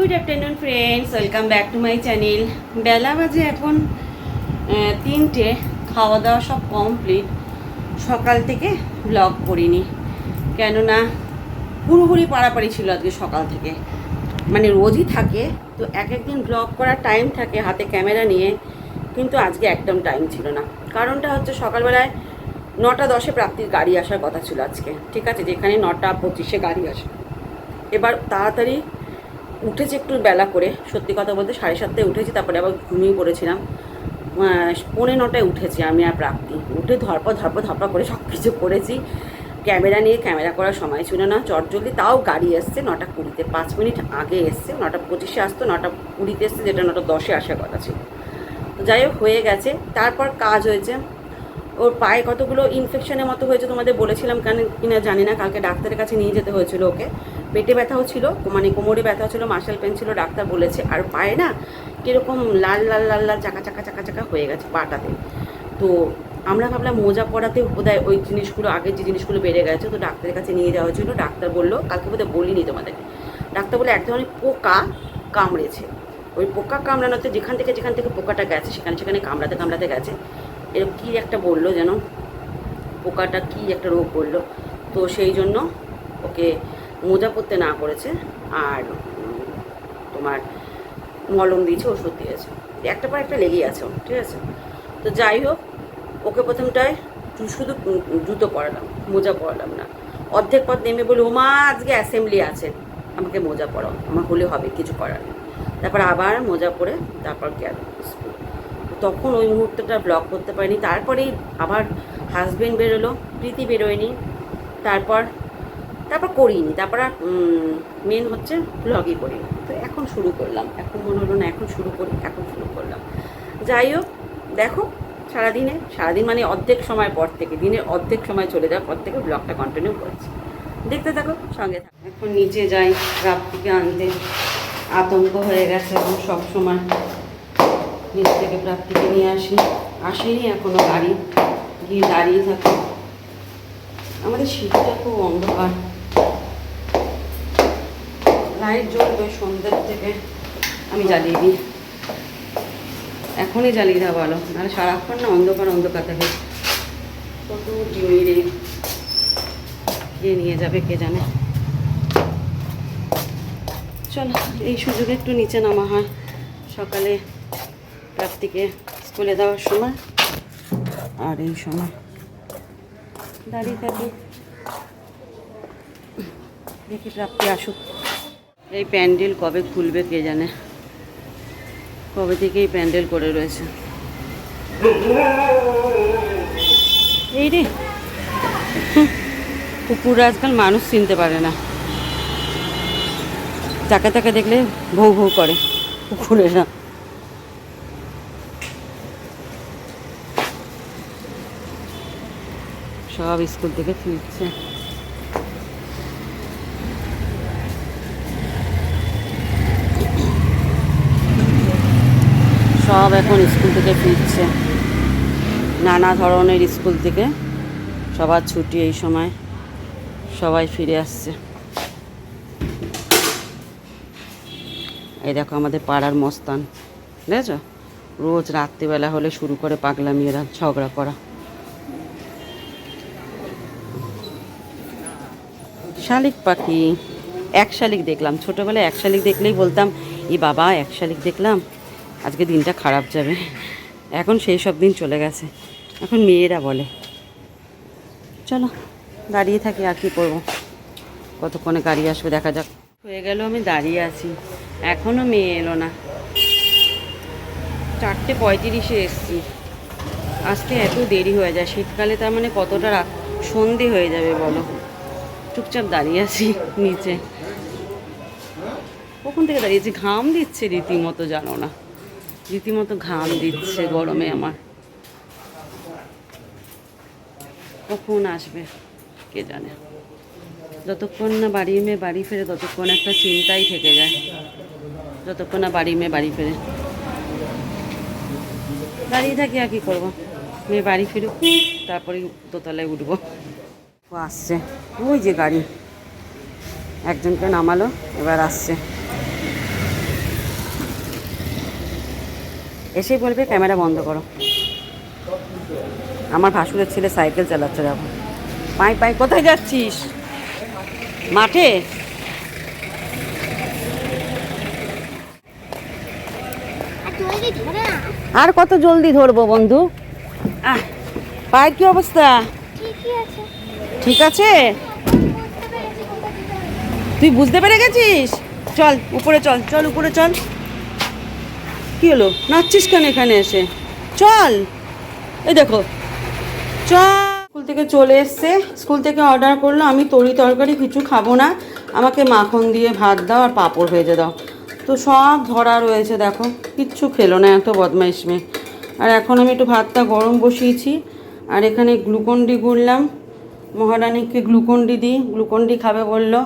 Good afternoon friends welcome back to my channel বেলা বাজে এখন তিনটে। খাওয়া দাওয়া সব কমপ্লিট সকাল থেকে ব্লগ করিনি। কেননা পুরোপুরি পাড়াপাড়ি ছিল আজকে সকাল থেকে। মানে রোজই থাকে, তো এক একদিন ব্লগ করার টাইম থাকে হাতে ক্যামেরা নিয়ে, কিন্তু আজকে একদম টাইম ছিল না। কারণটা হচ্ছে সকালবেলায় নটা দশে প্রাপ্তির গাড়ি আসার কথা ছিল আজকে। ঠিক আছে, যেখানে নটা পঁচিশে গাড়ি আসে এবার তাড়াতাড়ি উঠেছি একটু বেলা করে, সত্যি কথা বলতে সাড়ে সাতটায় উঠেছি, তারপরে আবার ঘুমিয়ে পড়েছিলাম। পৌনে নটায় উঠেছি আমি আর প্রাপ্তি। উঠে ধরপা ধরপা ধরপা করে সব কিছু করেছি। ক্যামেরা নিয়ে ক্যামেরা করার সময় ছিল না চটজলদি তাও গাড়ি এসছে, নটা কুড়িতে, পাঁচ মিনিট আগে এসছে, নটা পঁচিশে আসতো, নটা কুড়িতে এসছে, যেটা নটা দশে আসার কথা ছিল। যাই হোক, হয়ে গেছে। তারপর কাজ হয়েছে। ওর পায়ে কতগুলো ইনফেকশনের মতো হয়েছে তোমাদের বলেছিলাম কেন কিনা জানি না, কালকে ডাক্তারের কাছে নিয়ে যেতে হয়েছিল ওকে। পেটে ব্যথাও ছিল মানে কোমরে ব্যথাও ছিল, মার্শাল পেন ছিল, ডাক্তার বলেছে। আর পায়ে না কীরকম লাল লাল লাল লাল, চাকা চাকা চাকা চাকা হয়ে গেছে পাটাতে। তো আমরা ভাবলাম মোজা পরাতে বোধহয় ওই জিনিসগুলো, আগের যে জিনিসগুলো বেড়ে গেছে, তো ডাক্তারের কাছে নিয়ে যাওয়ার জন্য ডাক্তার বলল, কালকে বোধহয় বলিনি তোমাদেরকে। ডাক্তার বলে এক ধরনের পোকা কামড়েছে। ওই পোকা কামড়ানোতে যেখান থেকে যেখান থেকে পোকাটা গেছে, সেখানে সেখানে কামড়াতে কামড়াতে গেছে। এরকম কী একটা বলল যেন? পোকাটা কী একটা রোগ বলল? তো সেই জন্য ওকে মোজা পরতে না করেছে, আর তোমার মলম দিয়েছে, ওষুধ দিয়েছে। একটা পর একটা লেগেই আছে ঠিক আছে? তো যাই হোক, ওকে প্রথমটায় শুধু জুতো পরালাম, মোজা পরালাম না। অর্ধেক পথ নেমে বলি ওমা, আজকে অ্যাসেম্বলি আছে। আমাকে মোজা পরাও, আমার হলে হবে, কিছু করার তারপর আবার মোজা পরে তারপর গেল স্কুল তখন ওই মুহূর্তটা ব্লগ করতে পারিনি। তারপরেই আবার হাজবেন্ড বেরোলো, প্রীতি বেরোয়নি। তারপর তারপর করিনি, তারপর আর মেন হচ্ছে ব্লগই করি। তো এখন শুরু করলাম, এখন মনে হলো না, এখন শুরু করি, এখন শুরু করলাম। যাই হোক, দেখো, সারাদিনে, সারাদিন মানে অর্ধেক সময় পর থেকে, দিনের অর্ধেক সময় চলে যাওয়ার পর থেকে ব্লগটা কন্টিনিউ করছি। দেখতে থাকো, সঙ্গে থাকো। এখন নিচে যাই রাত্রিকে আনতে। আতঙ্ক হয়ে গেছে এখন সব সময়। নিচ থেকে প্রাপ্তিকে নিয়ে আসি। আসেনি এখনও গাড়ি। গিয়ে দাঁড়িয়ে থাকি। আমাদের শীতটা খুব অন্ধকার। লাইট জ্বলবে সন্ধ্যের থেকে। আমি জ্বালিয়ে দিই। এখনই জ্বালিয়ে দেওয়া ভালো। নাহলে সারাক্ষণ না অন্ধকার অন্ধকার থাকে। কত ডিমিরে কে নিয়ে যাবে কে জানে। চলো, এই সুযোগে একটু নিচে নামা হয়। সকালে প্রাপ্তিকে স্কুলে দেওয়ার সময় আর এই সময়। দাঁড়িয়ে থাকি। দেখি প্রাপ্তি আসুক। এই প্যান্ডেল কবে খুলবে কে জানে? কবে থেকেই প্যান্ডেল করে রয়েছে? এই রে। কুকুর আজকাল মানুষ চিনতে পারে না। তাকে তাকে দেখলে ভৌ ভৌ করে কুকুরেরা। সব স্কুল থেকে ফিরছে। সব এখন স্কুল থেকে ফিরছে। নানা ধরনের স্কুল থেকে। সবার ছুটি এই সময়। সবাই ফিরে আসছে। এই দেখো আমাদের পাড়ার মস্তান। বুঝেছ রোজ রাত্রিবেলা হলে শুরু করে পাগলামি এরা ঝগড়া করা। শালিক পাখি। এক শালিক দেখলাম। ছোটোবেলায় এক শালিক দেখলেই বলতাম, ই বাবা, এক শালিক দেখলাম? আজকে দিনটা খারাপ যাবে। এখন সেই সব দিন চলে গেছে। এখন মেয়েরা বলে। চলো, দাঁড়িয়ে থাকি আর কি করব। কতক্ষণে গাড়ি আসবে দেখা যাক। হয়ে গেল আমি দাঁড়িয়ে আছি। এখনও মেয়ে এলো না। চারটে পঁয়ত্রিশে এসছি। আজকে এত দেরি হয়ে যায়। শীতকালে তার মানে কতটা রাত সন্ধে হয়ে যাবে বলো। চুপচাপ দাঁড়িয়ে আছি নিচে। কখন থেকে দাঁড়িয়েছি ঘাম দিচ্ছে রীতিমতো, জানো না। রীতিমতো ঘাম দিচ্ছে গরমে আমার। কখন আসবে, কে জানে। যতক্ষণ না বাড়ি মেয়ে বাড়ি ফেরে, ততক্ষণ একটা চিন্তাই থেকে যায়। যতক্ষণ না বাড়ি মেয়ে বাড়ি ফেরে। দাঁড়িয়ে থাকি আর কি করব। মেয়ে বাড়ি ফিরুক, তারপরে দোতলায় উঠবো। আসছে। ওই যে গাড়ি। একজনকে নামালো, এবার আসছে। এসেই বলবে ক্যামেরা বন্ধ করো। আমার ভাসুরের ছেলে সাইকেল চালাচ্ছে দেখো। পাই পাই কোথায় যাচ্ছিস? মাঠে? আর কত জলদি ধরবো বন্ধু? আহ পায়ের কি অবস্থা? ঠিক আছে। তুই বুঝতে পেরে গেছিস? চল উপরে চল চল উপরে চল। কি হলো? নাচছিস কেন এখানে এসে? চল। এই দেখো। চল। স্কুল থেকে চলে এসছে। স্কুল থেকে অর্ডার করল। আমি তরি তরকারি কিছু খাব না। আমাকে মাখন দিয়ে ভাত দাও আর পাঁপড় ভেজে দাও। তো সব ধরা রয়েছে, দেখো। কিচ্ছু খেলো না, এত বদমাইশ মেয়ে। আর এখন আমি একটু ভাতটা গরম বসিয়েছি। আর এখানে গ্লুকন ডি গুললাম মহারানীকে গ্লুকন ডি দিই। গ্লুকন ডি খাবে বলল।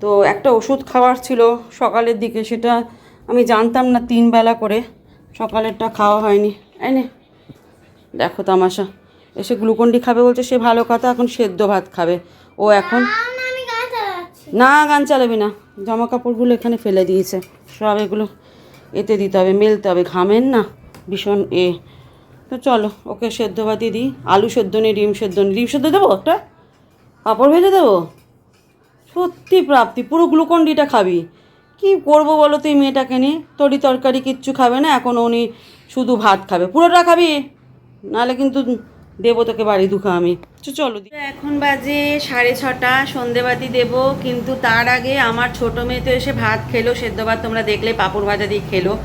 তো একটা ওষুধ খাওয়ার ছিল সকালের দিকে, সেটা আমি জানতাম না তিন বেলা করে সকালেরটা খাওয়া হয়নি। এই নে। দেখো তামাশা এসে গ্লুকন্ডি খাবে বলছে সে ভালো কথা এখন সেদ্ধ ভাত খাবে। ও এখন না, গান চালাবি না। জামা কাপড়গুলো এখানে ফেলে দিয়েছে। সব এগুলো এতে দিতে হবে মেলতে হবে। ঘামের না ভীষণ এ। তো চলো ওকে সেদ্ধ ভাতই দিই। আলু সেদ্ধ নেই ডিম সেদ্ধ নেই ডিম সেদ্ধ দেবো একটা? পাঁপড় ভেজে দেবো? সত্যি প্রাপ্তি পুরো গ্লুকন্ডিটা খাবি। কি করব বলো তুই মেয়েটাকে নিয়ে? তরি তরকারি কিচ্ছু খাবে না, এখন উনি শুধু ভাত খাবে। পুরোটা খাবি? নাহলে কিন্তু দেবো তোকে বাড়ি দুখা আমি। চলো এখন বাজে সাড়ে ছটা, সন্ধেবাতি দেব, কিন্তু তার আগে আমার ছোট মেয়ে তো এসে ভাত খেলো, সেদ্ধ ভাত তোমরা দেখলে, পাঁপড় ভাজা দিয়ে খেলো।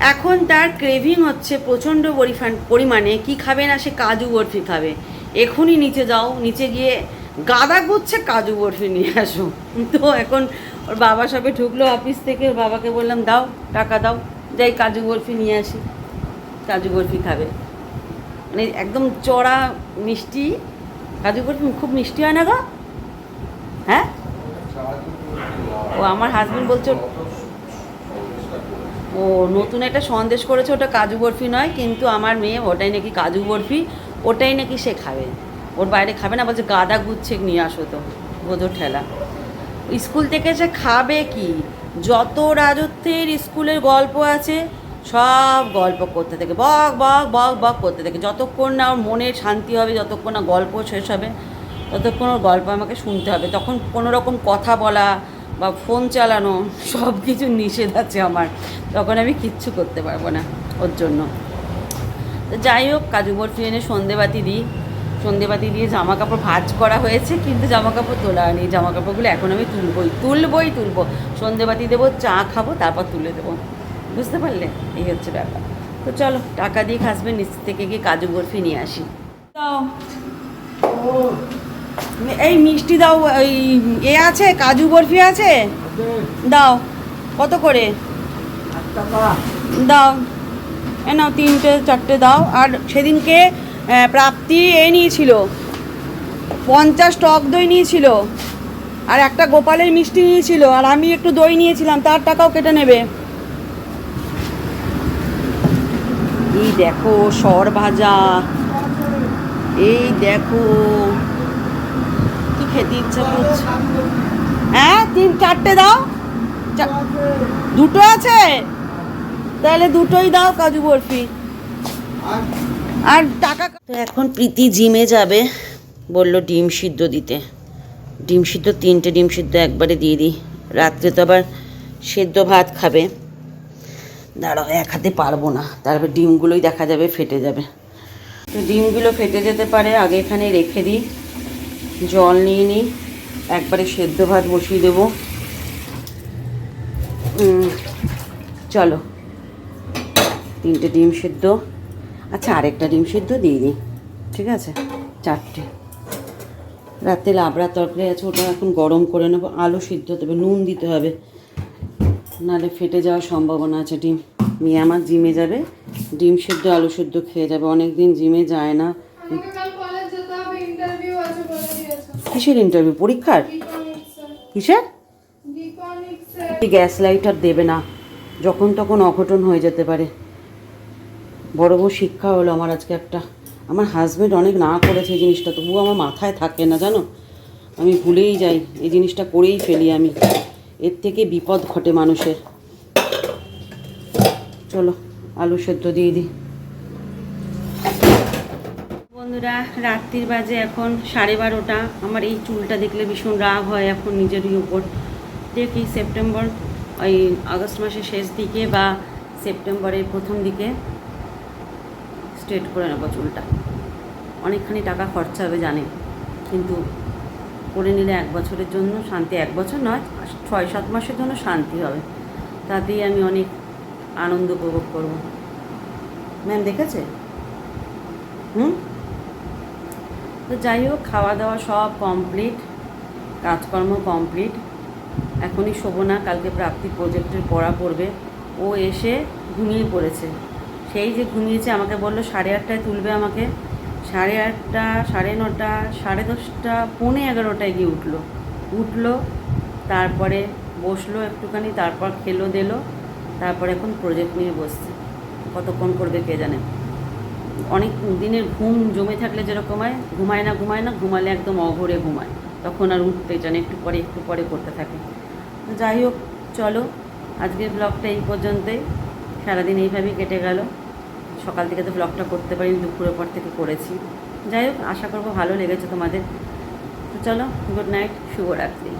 এখন তার ক্রেভিং হচ্ছে প্রচণ্ড পরিফান- পরিমাণে, কি খাবে না সে কাজু বরফি খাবে। এখনই নিচে যাও, নিচে গিয়ে গাদা গুচ্ছে, কাজু বরফি নিয়ে আসো। তো এখন ওর বাবা সবে ঢুকলো অফিস থেকে, ওর বাবাকে বললাম, দাও, টাকা দাও। যাই, কাজু বরফি নিয়ে আসি। কাজু বরফি খাবে। মানে একদম চড়া, মিষ্টি। কাজু বরফি খুব মিষ্টি হয় না গো? হ্যাঁ? ও, আমার হাজবেন্ড বলছে, ও, নতুন একটা সন্দেশ করেছে, ওটা কাজু বরফি নয়, কিন্তু আমার মেয়ে ওটাই নাকি কাজু বরফি, ওটাই নাকি সে খাবে। ওর বাইরে খাবে না, বলছে, গাদা গুচ্ছে নিয়ে আসো তো বোধো ঠেলা। স্কুল থেকে সে খাবে কি? যত রাজত্বের স্কুলের গল্প আছে, সব গল্প করতে থাকে। বক বক বক বক করতে থাকে। যতক্ষণ না ওর মনের শান্তি হবে, যতক্ষণ না গল্প শেষ হবে, ততক্ষণ ওর গল্প আমাকে শুনতে হবে। তখন কোনো রকম কথা বলা বা ফোন চালানো, সব কিছু নিষেধ আছে আমার। তখন আমি কিচ্ছু করতে পারব না ওর জন্য। তো যাই হোক, কাজু বরফি এনে সন্ধেবাতি দিই। সন্ধেবাতি দিয়ে জামা কাপড় ভাজ করা হয়েছে কিন্তু জামা কাপড় তোলা হয়নি। জামা কাপড়গুলো এখন আমি তুলবই তুলবই তুলবো। সন্ধেবাতি দেবো চা খাব তারপর তুলে দেবো। বুঝতে পারলে? এই হচ্ছে ব্যাপার। তো চলো টাকা দিয়ে খাসবে নিচ থেকে গিয়ে কাজু বরফি নিয়ে আসি। দাও। এই মিষ্টি দাও ওই এ আছে কাজু বরফি আছে? দাও। কত করে? দাও। এ নাও তিনটে চারটে দাও। আর সেদিনকে প্রাপ্তি এ নিয়েছিল। পঞ্চাশ টক দই নিয়েছিল। আর একটা গোপালের মিষ্টি নিয়েছিল। আর আমি একটু দই নিয়েছিলাম, তার টাকাও কেটে নেবে। এই দেখো, সর ভাজা। এই দেখো, কি খেতে ইচ্ছা করছে? হ্যাঁ তিন, চারটে দাও। দুটো আছে? তাহলে দুটোই দাও, কাজু বরফি। আর টাকা তো এখন প্রীতি জিমে যাবে, বলল ডিম সিদ্ধ দিতে। ডিম সিদ্ধ, তিনটে ডিম সিদ্ধ একবারে দিয়ে দিই। রাত্রে তো আবার সেদ্ধ ভাত খাবে। দাঁড়াও, এক হাতে পারব না। তারপর ডিমগুলোই দেখা যাবে, ফেটে যাবে। তো ডিমগুলো ফেটে যেতে পারে, আগে এখানে রেখে দিই। জল নিয়ে নিই। একবারে সেদ্ধ ভাত বসিয়ে দেবো। চলো। তিনটে ডিম সিদ্ধ। আচ্ছা আরেকটা ডিম সিদ্ধ দিয়ে দিই। ঠিক আছে? চারটে। রাতে লাবড়া তরকারি আছে ওটা এখন গরম করে নেব। আলু সিদ্ধ তবে নুন দিতে হবে। নাহলে ফেটে যাওয়ার সম্ভাবনা আছে ডিম। মেয়ে আমার জিমে যাবে ডিম সিদ্ধ আলু সিদ্ধ খেয়ে যাবে। অনেক দিন জিমে যায় না। হবে কিসের ইন্টারভিউ পরীক্ষার? কিসের? গ্যাস লাইটার দেবে না। যখন তখন অঘটন হয়ে যেতে পারে। বড় বড় শিক্ষা হলো আমার আজকে একটা। আমার হাজব্যান্ড অনেক না করেছে এই জিনিসটা, তবুও আমার মাথায় থাকে না, জানো? আমি ভুলেই যাই, এই জিনিসটা করেই ফেলি আমি। এর থেকে বিপদ ঘটে মানুষের। চলো, আলু সেদ্ধ দিয়ে দিই। বন্ধুরা, রাত্রির বাজে এখন সাড়ে বারোটা। আমার এই চুলটা দেখলে ভীষণ রাগ হয় এখন নিজেরই উপর। দেখি সেপ্টেম্বর ওই আগস্ট মাসের শেষ দিকে বা সেপ্টেম্বরের প্রথম দিকে। স্ট্রেট করে নেব চুলটা। অনেকখানি টাকা খরচা হবে জানি কিন্তু করে নিলে এক বছরের জন্য শান্তি, এক বছর নয়, ছয়, সাত মাসের জন্য শান্তি হবে। তাতেই আমি অনেক আনন্দ উপভোগ করব। ম্যাম দেখেছে? হুম? তো যাই হোক খাওয়া দাওয়া সব কমপ্লিট কাজকর্ম কমপ্লিট এখনই শোবো না, কালকে প্রাপ্তি প্রজেক্টের পড়া পড়বে। ও এসে ঘুমিয়ে পড়েছে। সেই যে ঘুমিয়েছে আমাকে বলল, সাড়ে আটটায় তুলবে আমাকে। সাড়ে আটটা, সাড়ে নটা, সাড়ে দশটা, পৌনে এগারোটায় গিয়ে উঠল। উঠল, তারপরে বসল একটুখানি, তারপর খেলো, দিলো, তারপর এখন প্রজেক্ট নিয়ে বসছে। কতক্ষণ করবে কে জানে। অনেক দিনের ঘুম জমে থাকলে যেরকম হয়, ঘুমায় না ঘুমায় না, ঘুমালে একদম অঘরে ঘুমায়। তখন আর উঠতে জানে একটু পরে একটু পরে করতে থাকে। যাই হোক, চলো, আজকের ব্লগটা এই পর্যন্তই। সারাদিন এইভাবেই কেটে গেল। সকাল থেকে তো ব্লগটা করতে পারিনি, দুপুরের পর থেকে করেছি। যাই হোক, আশা করব ভালো লেগেছে তোমাদের। তো চলো গুড নাইট শুভরাত্রি।